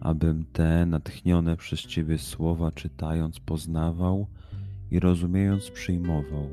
abym te natchnione przez Ciebie słowa czytając poznawał i rozumiejąc przyjmował.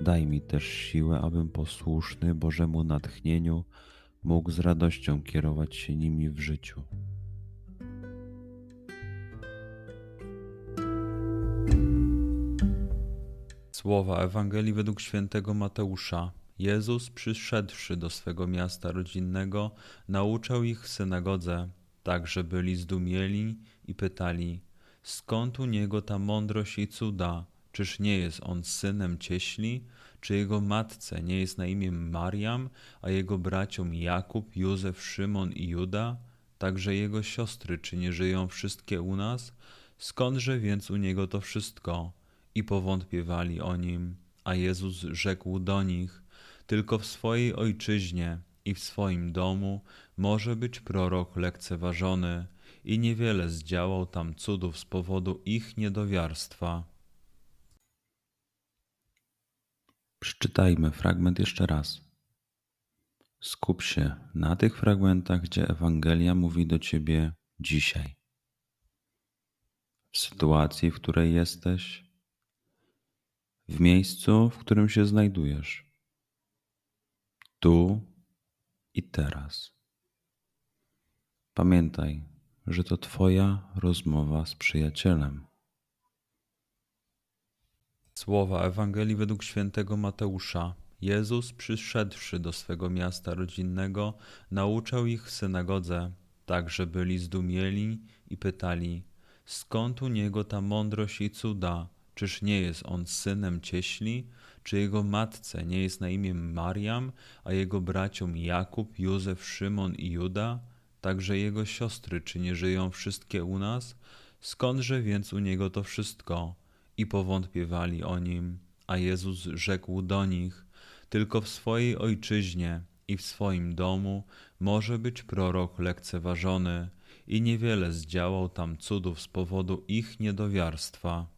Daj mi też siłę, abym posłuszny Bożemu natchnieniu mógł z radością kierować się nimi w życiu. Słowa Ewangelii według świętego Mateusza. Jezus, przyszedłszy do swego miasta rodzinnego, nauczał ich w synagodze Także byli zdumieli i pytali, skąd u niego ta mądrość i cuda? Czyż nie jest on synem cieśli? Czy jego matce nie jest na imię Mariam, a jego braciom Jakub, Józef, Szymon i Juda? Także jego siostry, czy nie żyją wszystkie u nas? Skądże więc u niego to wszystko? I powątpiewali o nim. A Jezus rzekł do nich, tylko w swojej ojczyźnie i w swoim domu może być prorok lekceważony i niewiele zdziałał tam cudów z powodu ich niedowiarstwa. Przeczytajmy fragment jeszcze raz. Skup się na tych fragmentach, gdzie Ewangelia mówi do ciebie dzisiaj. W sytuacji, w której jesteś, w miejscu, w którym się znajdujesz. Tu i teraz. Pamiętaj, że to Twoja rozmowa z przyjacielem. Słowa Ewangelii według świętego Mateusza. Jezus, przyszedłszy do swego miasta rodzinnego, nauczał ich w synagodze, tak że byli zdumieli i pytali, skąd u niego ta mądrość i cuda? Czyż nie jest on synem cieśli? Czy jego matce nie jest na imię Mariam, a jego braciom Jakub, Józef, Szymon i Juda? Także jego siostry, czy nie żyją wszystkie u nas? Skądże więc u niego to wszystko? I powątpiewali o nim. A Jezus rzekł do nich: Tylko w swojej ojczyźnie i w swoim domu może być prorok lekceważony, i niewiele zdziałał tam cudów z powodu ich niedowiarstwa.